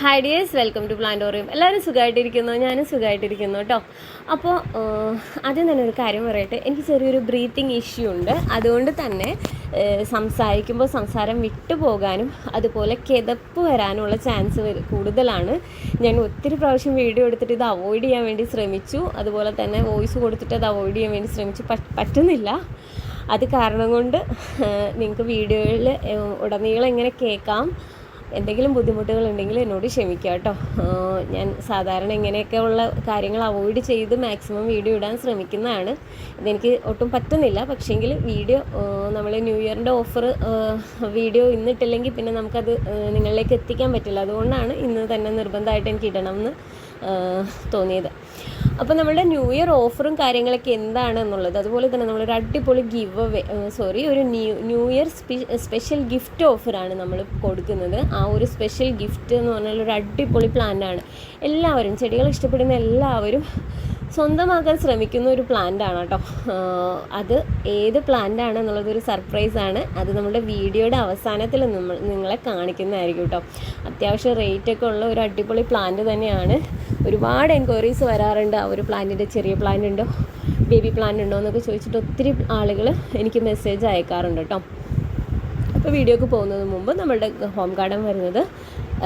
Hi dears welcome to Plantorium എല്ലാവരും സുഖമായിട്ടിരിക്കുന്നു? ഞാനും സുഖമായിട്ടിരിക്കുന്നു കേട്ടോ അപ്പോൾ ആദ്യം തന്നെ ഒരു കാര്യം പറയട്ടെ. എനിക്ക് ചെറിയൊരു ബ്രീത്തിങ് ഇഷ്യൂ ഉണ്ട്. അതുകൊണ്ട് തന്നെ സംസാരിക്കുമ്പോൾ സംസാരം വിട്ടുപോകാനും അതുപോലെ കിതപ്പ് വരാനുള്ള ചാൻസ് കൂടുതലാണ്. ഞാൻ ഒത്തിരി പ്രാവശ്യം വീഡിയോ എടുത്തിട്ട് ഇത് അവോയ്ഡ് ചെയ്യാൻ വേണ്ടി ശ്രമിച്ചു. അതുപോലെ തന്നെ വോയിസ് കൊടുത്തിട്ട് അത് അവോയ്ഡ് ചെയ്യാൻ വേണ്ടി ശ്രമിച്ചു. പറ്റുന്നില്ല. അത് കാരണം കൊണ്ട് നിങ്ങൾക്ക് വീഡിയോയിൽ ഉടനീളം ഇങ്ങനെ കേൾക്കാം. എന്തെങ്കിലും ബുദ്ധിമുട്ടുകൾ ഉണ്ടെങ്കിൽ എന്നോട് ക്ഷമിക്കുക കേട്ടോ. ഞാൻ സാധാരണ ഇങ്ങനെയൊക്കെ ഉള്ള കാര്യങ്ങൾ അവോയ്ഡ് ചെയ്ത് മാക്സിമം വീഡിയോ ഇടാൻ ശ്രമിക്കുന്നതാണ്. ഇതെനിക്ക് ഒട്ടും പറ്റുന്നില്ല. പക്ഷേങ്കിൽ വീഡിയോ നമ്മൾ ന്യൂ ഇയറിന്റെ ഓഫർ വീഡിയോ ഇന്നിട്ടില്ലെങ്കിൽ പിന്നെ നമുക്കത് നിങ്ങളിലേക്ക് എത്തിക്കാൻ പറ്റില്ല. അതുകൊണ്ടാണ് ഇന്ന് തന്നെ നിർബന്ധമായിട്ട് എനിക്ക് ഇടണം എന്ന് തോന്നിയത്. അപ്പോൾ നമ്മുടെ ന്യൂ ഇയർ ഓഫറും കാര്യങ്ങളൊക്കെ എന്താണ് എന്നുള്ളത് അതുപോലെ തന്നെ നമ്മളൊരു അടിപൊളി ഗിവ് അവേ സോറി ഒരു new new year special gift ഓഫറാണ് നമ്മൾ കൊടുക്കുന്നത്. ആ ഒരു സ്പെഷ്യൽ ഗിഫ്റ്റ് എന്ന് പറഞ്ഞാൽ ഒരു അടിപൊളി പ്ലാന്റാണ് എല്ലാവരും ചെടികൾ ഇഷ്ടപ്പെടുന്ന എല്ലാവരും സ്വന്തമാക്കാൻ ശ്രമിക്കുന്ന ഒരു പ്ലാന്റ് ആണ് കേട്ടോ. അത് ഏത് പ്ലാന്റ് ആണ് എന്നുള്ളതൊരു സർപ്രൈസ് ആണ്. അത് നമ്മുടെ വീഡിയോയുടെ അവസാനത്തിൽ നമ്മൾ നിങ്ങളെ കാണിക്കുന്നതായിരിക്കും കേട്ടോ. അത്യാവശ്യം റേറ്റ് ഒക്കെ ഉള്ള ഒരു അടിപൊളി പ്ലാന്റ് തന്നെയാണ്. ഒരുപാട് എൻക്വയറീസ് വരാറുണ്ട്. ആ ഒരു പ്ലാന്റിന്റെ ചെറിയ പ്ലാന്റ് ഉണ്ടോ ബേബി പ്ലാന്റ് ഉണ്ടോ എന്നൊക്കെ ചോദിച്ചിട്ട് ഒത്തിരി ആളുകൾ എനിക്ക് മെസ്സേജ് അയക്കാറുണ്ട് കേട്ടോ. അപ്പോൾ വീഡിയോക്ക് പോകുന്നതിന് മുമ്പ് നമ്മളുടെ ഹോം ഗാർഡൻ വരുന്നത്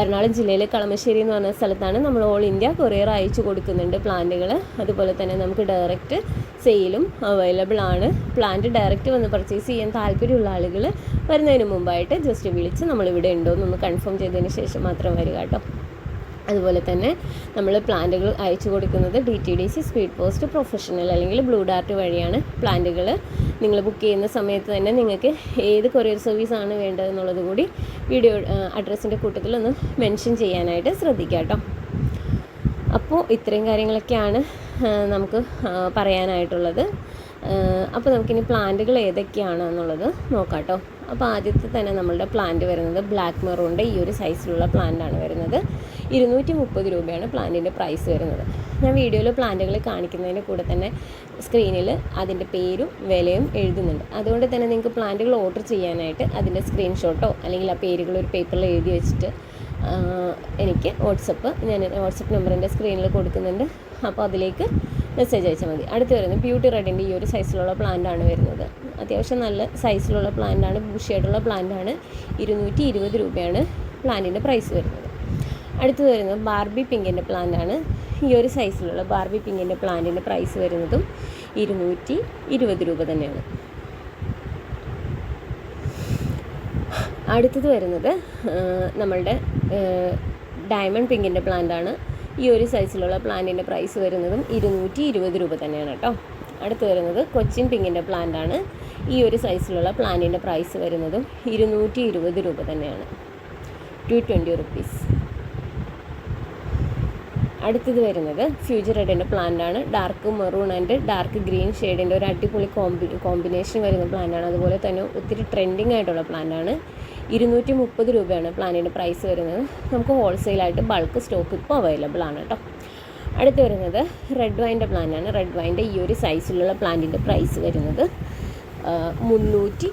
എറണാകുളം ജില്ലയിലെ കളമശ്ശേരി എന്ന് പറഞ്ഞ സ്ഥലത്താണ് നമ്മൾ ഓൾ ഇന്ത്യ കൊറിയർ അയച്ചു കൊടുക്കുന്നുണ്ട് പ്ലാന്റുകൾ അതുപോലെ തന്നെ നമുക്ക് ഡയറക്റ്റ് സെയിലും അവൈലബിൾ ആണ്. പ്ലാന്റ് ഡയറക്റ്റ് വന്ന് പർച്ചേസ് ചെയ്യാൻ താല്പര്യമുള്ള ആളുകൾ വരുന്നതിന് മുമ്പായിട്ട് ജസ്റ്റ് വിളിച്ച് നമ്മളിവിടെ ഉണ്ടോ എന്നൊന്ന് കൺഫേം ചെയ്തതിന് ശേഷം മാത്രം വരിക കേട്ടോ. അതുപോലെ തന്നെ നമ്മൾ പ്ലാന്റുകൾ അയച്ചു കൊടുക്കുന്നത് D T D C Speed Post Professional അല്ലെങ്കിൽ ബ്ലൂ ഡാർട്ട് വഴിയാണ് പ്ലാന്റുകൾ. നിങ്ങൾ ബുക്ക് ചെയ്യുന്ന സമയത്ത് തന്നെ നിങ്ങൾക്ക് ഏത് കൊറിയർ സർവീസ് ആണ് വേണ്ടതെന്നുള്ളത് കൂടി വീഡിയോ അഡ്രസ്സിന്റെ കൂട്ടത്തിൽ ഒന്ന് മെൻഷൻ ചെയ്യാനായിട്ട് ശ്രദ്ധിക്കുക കേട്ടോ. അപ്പോൾ ഇത്രയും കാര്യങ്ങളൊക്കെയാണ് നമുക്ക് പറയാനായിട്ടുള്ളത്. അപ്പോൾ നമുക്കിനി പ്ലാന്റുകൾ ഏതൊക്കെയാണ് എന്നുള്ളത് നോക്കാം കേട്ടോ. അപ്പോൾ ആദ്യത്തെ തന്നെ നമ്മളുടെ പ്ലാന്റ് വരുന്നത് ബ്ലാക്ക് മെറൂണിന്റെ ഈ ഒരു സൈസിലുള്ള പ്ലാന്റാണ് വരുന്നത്. ഇരുന്നൂറ്റി മുപ്പത് രൂപയാണ് പ്ലാന്റിന്റെ പ്രൈസ് വരുന്നത്. ഞാൻ വീഡിയോയിൽ പ്ലാന്റുകൾ കാണിക്കുന്നതിന്റെ കൂടെ തന്നെ സ്ക്രീനിൽ അതിന്റെ പേരും വിലയും എഴുതുന്നുണ്ട്. അതുകൊണ്ട് തന്നെ നിങ്ങൾക്ക് പ്ലാന്റുകൾ ഓർഡർ ചെയ്യാനായിട്ട് അതിന്റെ സ്ക്രീൻഷോട്ടോ അല്ലെങ്കിൽ ആ പേരുകൾ ഒരു പേപ്പറിൽ എഴുതി വെച്ചിട്ട് എനിക്ക് വാട്സപ്പ് ഞാൻ വാട്സപ്പ് നമ്പറിന്റെ സ്ക്രീനിൽ കൊടുക്കുന്നുണ്ട്. അപ്പോൾ അതിലേക്ക് മെസ്സേജ് അയച്ചാൽ മതി. അടുത്ത് വരുന്നത് ബ്യൂട്ടി റെഡിന്റെ ഈ ഒരു സൈസിലുള്ള പ്ലാന്റാണ് വരുന്നത്. അത്യാവശ്യം നല്ല സൈസിലുള്ള പ്ലാന്റാണ് ബുഷിയായിട്ടുള്ള പ്ലാന്റാണ് ഇരുന്നൂറ്റി ഇരുപത് രൂപയാണ് പ്ലാന്റിന്റെ പ്രൈസ് വരുന്നത്. അടുത്ത് വരുന്നത് ബാർബി പിങ്കിന്റെ പ്ലാന്റാണ് ഈ ഒരു സൈസിലുള്ള ബാർബി പിങ്കിന്റെ പ്ലാന്റിന്റെ പ്രൈസ് വരുന്നതും ഇരുന്നൂറ്റി ഇരുപത് രൂപ തന്നെയാണ്. അടുത്തത് വരുന്നത് നമ്മളുടെ ഡയമണ്ട് പിങ്കിന്റെ പ്ലാന്റാണ് ഈ ഒരു സൈസിലുള്ള പ്ലാന്റിന്റെ പ്രൈസ് വരുന്നതും ഇരുന്നൂറ്റി ഇരുപത് രൂപ തന്നെയാണ് കേട്ടോ. അടുത്ത് വരുന്നത് കൊച്ചിൻ പിങ്കിന്റെ പ്ലാന്റാണ് ഈ ഒരു സൈസിലുള്ള പ്ലാന്റിന്റെ പ്രൈസ് വരുന്നതും ഇരുന്നൂറ്റി ഇരുപത് രൂപ തന്നെയാണ്. ടു ട്വന്റി റുപ്പീസ് അടുത്തത് വരുന്നത് ഫ്യൂച്ചർ റെഡിന്റെ പ്ലാന്റാണ് dark maroon and dark green ഷെയ്ഡിന്റെ ഒരു അടിപൊളി കോമ്പി കോമ്പിനേഷൻ വരുന്ന പ്ലാന്റാണ് അതുപോലെ തന്നെ ഒത്തിരി ട്രെൻഡിങ് ആയിട്ടുള്ള പ്ലാന്റാണ് ഇരുന്നൂറ്റി മുപ്പത് രൂപയാണ് പ്ലാന്റിന്റെ പ്രൈസ് വരുന്നത്. നമുക്ക് ഹോൾസെയിലായിട്ട് ബൾക്ക് സ്റ്റോക്ക് ഇപ്പോൾ അവൈലബിൾ ആണ് കേട്ടോ അടുത്ത് വരുന്നത് റെഡ് വൈന്റെ പ്ലാന്റാണ് റെഡ് വൈന്റെ ഈ ഒരു സൈസിലുള്ള പ്ലാന്റിന്റെ പ്രൈസ് വരുന്നത് മുന്നൂറ്റി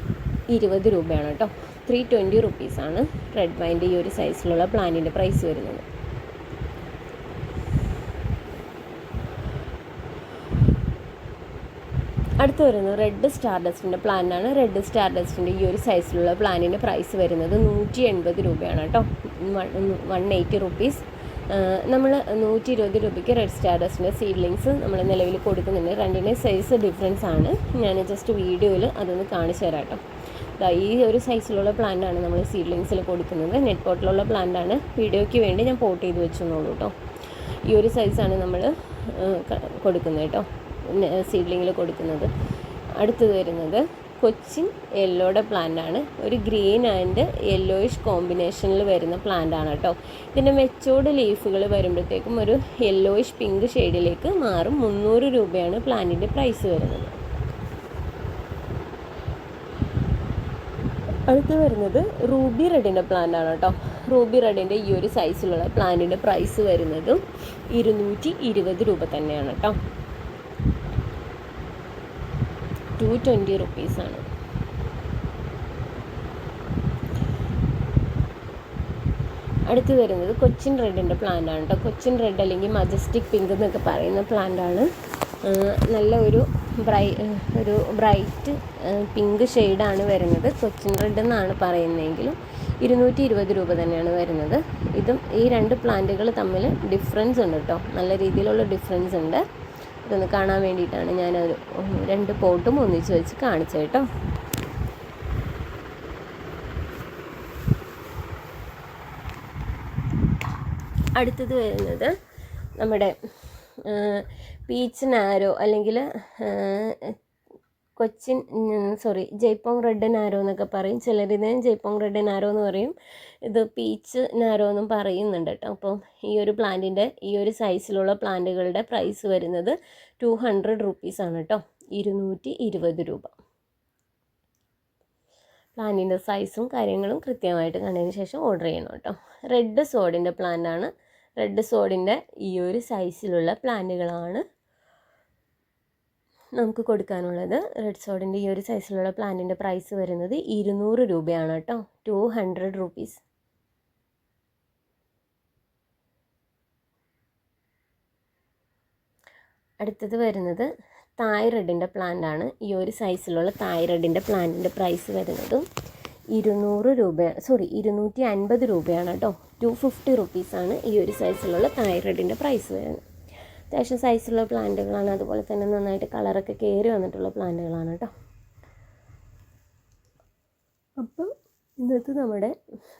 ഇരുപത് രൂപയാണ് കേട്ടോ ത്രീ ട്വന്റി റുപ്പീസാണ് റെഡ് വൈന്റെ ഈ ഒരു സൈസിലുള്ള പ്ലാന്റിന്റെ പ്രൈസ് വരുന്നത്. അടുത്ത് വരുന്നത് റെഡ് സ്റ്റാർ ഡസ്റ്റിന്റെ പ്ലാനാണ് റെഡ് സ്റ്റാർ ഡസ്റ്റിന്റെ ഈ ഒരു സൈസിലുള്ള പ്ലാനിന്റെ പ്രൈസ് വരുന്നത് നൂറ്റി എൺപത് രൂപയാണ് കേട്ടോ. വൺ എയ്റ്റി റുപ്പീസ് നമ്മൾ നൂറ്റി ഇരുപത് രൂപയ്ക്ക് റെഡ് സ്റ്റാർ ഡസ്റ്റിന്റെ സീഡ്ലിങ്സ് നമ്മൾ നിലവിൽ കൊടുക്കുന്നുണ്ട്. രണ്ടിന്റെ സൈസ് ഡിഫറൻസ് ആണ്. ഞാൻ ജസ്റ്റ് വീഡിയോയിൽ അതൊന്ന് കാണിച്ചു തരാം കേട്ടോ. ഈ ഒരു സൈസിലുള്ള പ്ലാന്റാണ് നമ്മൾ സീഡ്ലിങ്സിൽ കൊടുക്കുന്നത്. നെറ്റ് പോട്ടിലുള്ള പ്ലാന്റാണ് വീഡിയോയ്ക്ക് വേണ്ടി ഞാൻ പോട്ട് ചെയ്ത് വെച്ചെന്നുള്ളൂ കേട്ടോ. ഈ ഒരു സൈസാണ് നമ്മൾ കൊടുക്കുന്നത് കേട്ടോ. സീഡ്ലിങ്ങിൽ കൊടുക്കുന്നത്. അടുത്തത് വരുന്നത് കൊച്ചിൻ യെല്ലോയുടെ ആണ്. ഒരു ഗ്രീൻ ആൻഡ് യെല്ലോയിഷ് കോമ്പിനേഷനിൽ വരുന്ന പ്ലാന്റാണ് കേട്ടോ. ഇതിന്റെ മെച്ചോർഡ് ലീഫുകൾ വരുമ്പോഴത്തേക്കും ഒരു യെല്ലോയിഷ് പിങ്ക് ഷെയ്ഡിലേക്ക് മാറും. മുന്നൂറ് രൂപയാണ് പ്ലാന്റിന്റെ പ്രൈസ് വരുന്നത്. അടുത്ത് വരുന്നത് റൂബി റെഡിന്റെ പ്ലാന്റ് ആണ് കേട്ടോ. റൂബി റെഡിന്റെ ഈ ഒരു സൈസിലുള്ള പ്ലാന്റിന്റെ പ്രൈസ് വരുന്നതും ഇരുന്നൂറ്റി ഇരുപത് രൂപ തന്നെയാണ് കേട്ടോ. ടു ട്വന്റി റുപ്പീസാണ് അടുത്ത് വരുന്നത് കൊച്ചിൻ റെഡിന്റെ പ്ലാന്റ് ആണ് കേട്ടോ കൊച്ചിൻ റെഡ് അല്ലെങ്കിൽ മജസ്റ്റിക് പിങ്ക് എന്നൊക്കെ പറയുന്ന പ്ലാന്റ് ആണ് നല്ല ഒരു ബ്രൈ ഒരു ബ്രൈറ്റ് പിങ്ക് ഷെയ്ഡാണ് വരുന്നത്. കൊച്ചിൻ റെഡ് എന്നാണ് പറയുന്നതെങ്കിലും ഇരുന്നൂറ്റി ഇരുപത് രൂപ തന്നെയാണ് വരുന്നത്. ഇതും ഈ രണ്ട് പ്ലാന്റുകൾ തമ്മിൽ ഡിഫറൻസ് ഉണ്ട് കേട്ടോ നല്ല രീതിയിലുള്ള ഡിഫറൻസ് ഉണ്ട്. ഇതൊന്ന് കാണാൻ വേണ്ടിയിട്ടാണ് ഞാനൊരു രണ്ട് പോട്ടും ഒന്നിച്ച് വെച്ച് കാണിച്ചത് കേട്ടോ. അടുത്തത് വരുന്നത് നമ്മുടെ പീച്ച് നാരോ അല്ലെങ്കിൽ കൊച്ചിൻ സോറി ജയ്പോങ് റെഡ് നാരോ എന്നൊക്കെ പറയും. ചിലരിതിനെ ജയ്പോങ് റെഡ് നാരോ എന്ന് പറയും. ഇത് പീച്ച് നാരോ എന്നും പറയുന്നുണ്ട് കേട്ടോ. അപ്പം ഈ ഒരു പ്ലാന്റിന്റെ ഈ ഒരു സൈസിലുള്ള പ്ലാന്റുകളുടെ പ്രൈസ് വരുന്നത് ടു ഹൺഡ്രഡ് റുപ്പീസാണ് കേട്ടോ. ഇരുന്നൂറ്റി ഇരുപത് രൂപ പ്ലാന്റിന്റെ സൈസും കാര്യങ്ങളും കൃത്യമായിട്ട് കണ്ടതിന് ശേഷം ഓർഡർ ചെയ്യണം കേട്ടോ. റെഡ് സോഡിന്റെ പ്ലാന്റാണ് റെഡ് സോഡിന്റെ ഈ ഒരു സൈസിലുള്ള പ്ലാന്റുകളാണ് നമുക്ക് കൊടുക്കാനുള്ളത്. റെഡ് സോഡിന്റെ ഈ ഒരു സൈസിലുള്ള പ്ലാന്റിന്റെ പ്രൈസ് വരുന്നത് ഇരുന്നൂറ് രൂപയാണ് കേട്ടോ. ടു ഹൺഡ്രഡ് റുപ്പീസ് അടുത്തത് വരുന്നത് തായ് പ്ലാന്റ് ആണ്. ഈ ഒരു സൈസിലുള്ള തായ് പ്ലാന്റിന്റെ പ്രൈസ് വരുന്നതും ഇരുന്നൂറ് രൂപ സോറി ഇരുന്നൂറ്റി അൻപത് രൂപയാണ് കേട്ടോ. ടു ഫിഫ്റ്റി റുപ്പീസാണ് ഈ ഒരു സൈസിലുള്ള തായ് പ്രൈസ് വരുന്നത്. അത്യാവശ്യം സൈസുള്ള പ്ലാന്റുകളാണ്. അതുപോലെ തന്നെ നന്നായിട്ട് കളറൊക്കെ കയറി വന്നിട്ടുള്ള പ്ലാന്റുകളാണ് കേട്ടോ അപ്പോൾ ഇന്നത്തെ നമ്മുടെ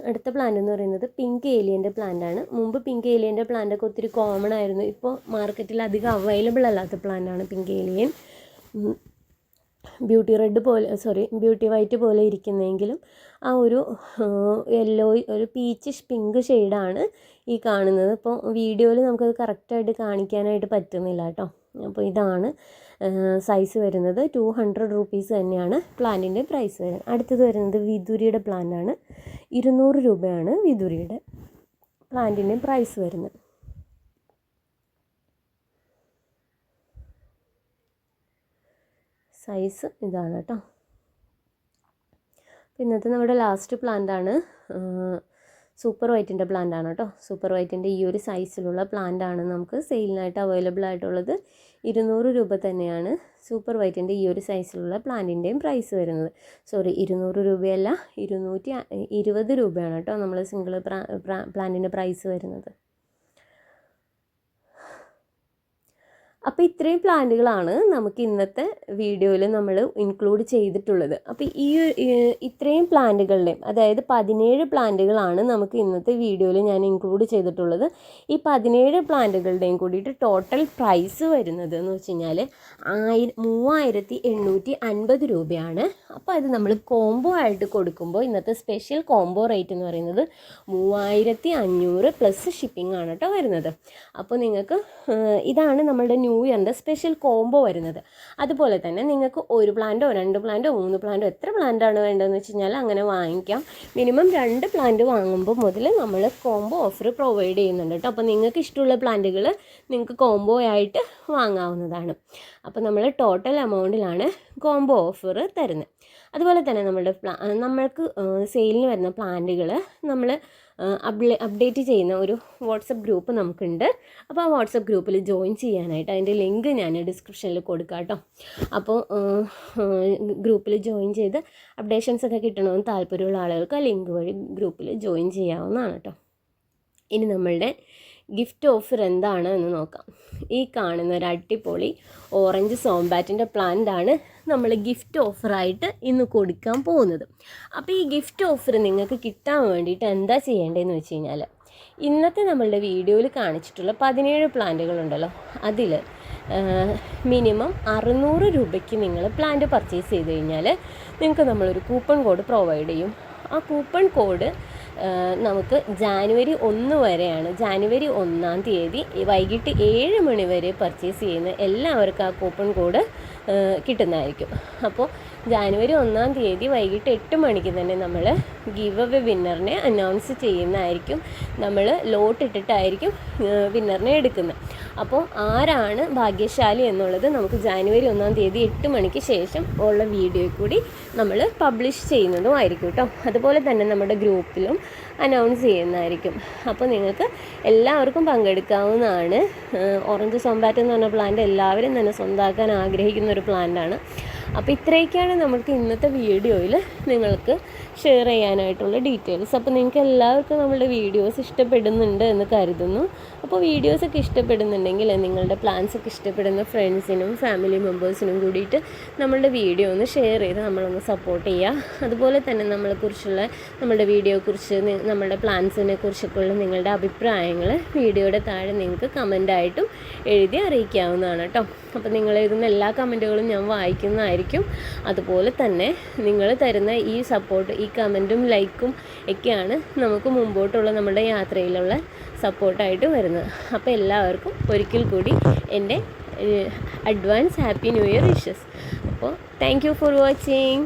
അടുത്ത പ്ലാന്റ് എന്ന് പറയുന്നത് പിങ്ക് ഏലിയന്റെ ആണ്. മുമ്പ് പിങ്ക് ഏലിയന്റെ പ്ലാന്റ് ഒക്കെ ഒത്തിരി കോമൺ ആയിരുന്നു. ഇപ്പോൾ മാർക്കറ്റിൽ അധികം അവൈലബിൾ അല്ലാത്ത പ്ലാന്റ് ആണ് പിങ്ക് ഏലിയൻ ബ്യൂട്ടി റെഡ് പോലെ സോറി ബ്യൂട്ടി വൈറ്റ് പോലെ ഇരിക്കുന്നെങ്കിലും ആ ഒരു യെല്ലോ ഒരു പീച്ചിഷ് പിങ്ക് ഷെയ്ഡാണ് ഈ കാണുന്നത്. ഇപ്പോൾ വീഡിയോയിൽ നമുക്കത് കറക്റ്റായിട്ട് കാണിക്കാനായിട്ട് പറ്റുന്നില്ല കേട്ടോ അപ്പോൾ ഇതാണ് സൈസ് വരുന്നത്. ടു ഹൺഡ്രഡ് റുപ്പീസ് തന്നെയാണ് പ്ലാന്റിന്റെ പ്രൈസ് വരുന്നത്. അടുത്തത് വരുന്നത് വിദുരിയുടെ പ്ലാന്റാണ് ഇരുന്നൂറ് രൂപയാണ് വിദുരിയുടെ പ്ലാന്റിന്റെ പ്രൈസ് വരുന്നത്. സൈസ് ഇതാണ് കേട്ടോ ഇന്നത്തെ നമ്മുടെ ലാസ്റ്റ് പ്ലാന്റാണ് സൂപ്പർ വൈറ്റിന്റെ പ്ലാന്റ് ആണ് കേട്ടോ സൂപ്പർ വൈറ്റിന്റെ ഈ ഒരു സൈസിലുള്ള പ്ലാന്റ് ആണ് നമുക്ക് സെയിലിനായിട്ട് അവൈലബിൾ ആയിട്ടുള്ളത്. ഇരുന്നൂറ് രൂപ തന്നെയാണ് സൂപ്പർ വൈറ്റിന്റെ ഈ ഒരു സൈസിലുള്ള പ്ലാന്റിന്റെയും പ്രൈസ് വരുന്നത്. സോറി ഇരുന്നൂറ് രൂപയല്ല ഇരുന്നൂറ്റി ഇരുപത് രൂപയാണ് കേട്ടോ നമ്മൾ സിംഗിൾ പ്ലാന്റിന്റെ പ്രൈസ് വരുന്നത്. അപ്പോൾ ഇത്രയും പ്ലാന്റുകളാണ് നമുക്ക് ഇന്നത്തെ വീഡിയോയിൽ നമ്മൾ ഇൻക്ലൂഡ് ചെയ്തിട്ടുള്ളത്. അപ്പോൾ ഈ ഇത്രയും പ്ലാന്റുകളുടെയും അതായത് പതിനേഴ് പ്ലാന്റുകളാണ് നമുക്ക് ഇന്നത്തെ വീഡിയോയിൽ ഞാൻ ഇൻക്ലൂഡ് ചെയ്തിട്ടുള്ളത്. ഈ പതിനേഴ് പ്ലാന്റുകളുടെയും കൂടിയിട്ട് ടോട്ടൽ പ്രൈസ് വരുന്നത് എന്ന് വെച്ച് കഴിഞ്ഞാൽ ആയിരം മൂവായിരത്തി എണ്ണൂറ്റി അൻപത് രൂപയാണ്. അപ്പോൾ അത് നമ്മൾ കോംബോ ആയിട്ട് കൊടുക്കുമ്പോൾ ഇന്നത്തെ സ്പെഷ്യൽ കോംബോ റേറ്റ് എന്ന് പറയുന്നത് മൂവായിരത്തി അഞ്ഞൂറ് പ്ലസ് ഷിപ്പിംഗ് ആണ് കേട്ടോ വരുന്നത്. അപ്പോൾ നിങ്ങൾക്ക് ഇതാണ് നമ്മളുടെ ന്യൂ ഇയറിന്റെ സ്പെഷ്യൽ കോംബോ വരുന്നത്. അതുപോലെ തന്നെ നിങ്ങൾക്ക് ഒരു പ്ലാന്റോ രണ്ട് പ്ലാന്റോ മൂന്ന് പ്ലാന്റോ എത്ര പ്ലാന്റാണ് വേണ്ടതെന്ന് വെച്ച് കഴിഞ്ഞാൽ അങ്ങനെ വാങ്ങിക്കാം. മിനിമം രണ്ട് പ്ലാന്റ് വാങ്ങുമ്പോൾ മുതൽ നമ്മൾ കോംബോ ഓഫർ പ്രൊവൈഡ് ചെയ്യുന്നുണ്ട് കേട്ടോ. അപ്പോൾ നിങ്ങൾക്ക് ഇഷ്ടമുള്ള പ്ലാന്റുകൾ നിങ്ങൾക്ക് കോംബോ ആയിട്ട് വാങ്ങാവുന്നതാണ്. അപ്പോൾ നമ്മൾ ടോട്ടൽ എമൗണ്ടിലാണ് കോംബോ ഓഫർ തരുന്നത്. അതുപോലെ തന്നെ നമ്മളുടെ പ്ലാ നമ്മൾക്ക് സെയിലിന് വരുന്ന പ്ലാന്റുകൾ നമ്മൾ അപ്ഡേ അപ്ഡേറ്റ് ചെയ്യുന്ന ഒരു വാട്സപ്പ് ഗ്രൂപ്പ് നമുക്കുണ്ട്. അപ്പോൾ ആ വാട്സപ്പ് ഗ്രൂപ്പിൽ ജോയിൻ ചെയ്യാനായിട്ട് അതിന്റെ ലിങ്ക് ഞാൻ ഡിസ്ക്രിപ്ഷനിൽ കൊടുക്കാം കേട്ടോ അപ്പോൾ ഗ്രൂപ്പിൽ ജോയിൻ ചെയ്ത് അപ്ഡേഷൻസ് ഒക്കെ കിട്ടണമെന്ന് താല്പര്യമുള്ള ആളുകൾക്ക് ആ ലിങ്ക് വഴി ഗ്രൂപ്പിൽ ജോയിൻ ചെയ്യാവുന്നതാണ് കേട്ടോ ഇനി നമ്മളുടെ ഗിഫ്റ്റ് ഓഫർ എന്താണ് എന്ന് നോക്കാം. ഈ കാണുന്ന ഒരു അടിപൊളി ഓറഞ്ച് സോംബാറ്റിന്റെ പ്ലാന്റ് ആണ് നമ്മൾ ഗിഫ്റ്റ് ഓഫറായിട്ട് ഇന്ന് കൊടുക്കാൻ പോകുന്നത്. അപ്പോൾ ഈ ഗിഫ്റ്റ് ഓഫർ നിങ്ങൾക്ക് കിട്ടാൻ വേണ്ടിയിട്ട് എന്താ ചെയ്യേണ്ടതെന്ന് വെച്ച് കഴിഞ്ഞാൽ ഇന്നത്തെ നമ്മളുടെ വീഡിയോയിൽ കാണിച്ചിട്ടുള്ള പതിനേഴ് പ്ലാന്റുകളുണ്ടല്ലോ അതിൽ മിനിമം അറുന്നൂറ് രൂപയ്ക്ക് നിങ്ങൾ പ്ലാന്റ് പർച്ചേസ് ചെയ്ത് കഴിഞ്ഞാൽ നിങ്ങൾക്ക് നമ്മളൊരു കൂപ്പൺ കോഡ് പ്രൊവൈഡ് ചെയ്യും. ആ കൂപ്പൺ കോഡ് നമുക്ക് ജാനുവരി ഒന്ന് വരെയാണ്. ജാനുവരി ഒന്നാം തീയതി വൈകിട്ട് ഏഴ് മണി വരെ പർച്ചേസ് ചെയ്യുന്ന എല്ലാവർക്കും ആ കൂപ്പൺ കോഡ് കിട്ടുന്നതായിരിക്കും. അപ്പോൾ ജാനുവരി ഒന്നാം തീയതി വൈകിട്ട് എട്ട് മണിക്ക് തന്നെ നമ്മൾ ഗിവ് അവേ വിന്നറിനെ അനൗൺസ് ചെയ്യുന്നതായിരിക്കും. നമ്മൾ ലോട്ട് ഇട്ടിട്ടായിരിക്കും വിന്നറിനെ എടുക്കുന്നത് അപ്പോൾ ആരാണ് ഭാഗ്യശാലി എന്നുള്ളത് നമുക്ക് ജാനുവരി ഒന്നാം തീയതി എട്ട് മണിക്ക് ശേഷം ഉള്ള വീഡിയോ കൂടി നമ്മൾ പബ്ലിഷ് ചെയ്യുന്നതും ആയിരിക്കും കേട്ടോ അതുപോലെ തന്നെ നമ്മുടെ ഗ്രൂപ്പിലും അനൗൺസ് ചെയ്യുന്നതായിരിക്കും. അപ്പോൾ നിങ്ങൾക്ക് എല്ലാവർക്കും പങ്കെടുക്കാവുന്നതാണ്. ഓറഞ്ച് സോംബാറ്റ് എന്ന് പറഞ്ഞ പ്ലാന്റ് എല്ലാവരും തന്നെ സ്വന്തമാക്കാൻ ആഗ്രഹിക്കുന്ന ഒരു പ്ലാന്റാണ് അപ്പോൾ ഇത്രയൊക്കെയാണ് നമുക്ക് ഇന്നത്തെ വീഡിയോയിൽ നിങ്ങൾക്ക് ഷെയർ ചെയ്യാനായിട്ടുള്ള ഡീറ്റെയിൽസ് അപ്പോൾ നിങ്ങൾക്ക് എല്ലാവർക്കും നമ്മളുടെ വീഡിയോസ് ഇഷ്ടപ്പെടുന്നുണ്ട് എന്ന് കരുതുന്നു. അപ്പോൾ വീഡിയോസൊക്കെ ഇഷ്ടപ്പെടുന്നുണ്ടെങ്കിൽ നിങ്ങളുടെ പ്ലാൻസ് ഒക്കെ ഇഷ്ടപ്പെടുന്ന ഫ്രണ്ട്സിനും ഫാമിലി മെമ്പേഴ്സിനും കൂടിയിട്ട് നമ്മളുടെ വീഡിയോ ഒന്ന് ഷെയർ ചെയ്ത് നമ്മളൊന്ന് സപ്പോർട്ട് ചെയ്യുക അതുപോലെ തന്നെ നമ്മളെക്കുറിച്ചുള്ള നമ്മുടെ വീഡിയോയെക്കുറിച്ച് കുറിച്ച് നമ്മുടെ പ്ലാൻസിനെ കുറിച്ചൊക്കെയുള്ള നിങ്ങളുടെ അഭിപ്രായങ്ങൾ വീഡിയോയുടെ താഴെ നിങ്ങൾക്ക് കമന്റായിട്ടും എഴുതി അറിയിക്കാവുന്നതാണ് കേട്ടോ അപ്പോൾ നിങ്ങൾ എഴുതുന്ന എല്ലാ കമന്റുകളും ഞാൻ വായിക്കുന്നതായിരിക്കും. അതുപോലെ തന്നെ നിങ്ങൾ തരുന്ന ഈ സപ്പോർട്ട് ഈ കമന്റും ലൈക്കും ഒക്കെയാണ് നമുക്ക് മുമ്പോട്ടുള്ള നമ്മുടെ യാത്രയിലുള്ള സപ്പോർട്ടായിട്ട് വരുന്നത്. അപ്പോൾ എല്ലാവർക്കും ഒരിക്കൽ കൂടി എന്റെ advance happy new year wishes അപ്പോൾ താങ്ക് യു ഫോർ വാച്ചിങ്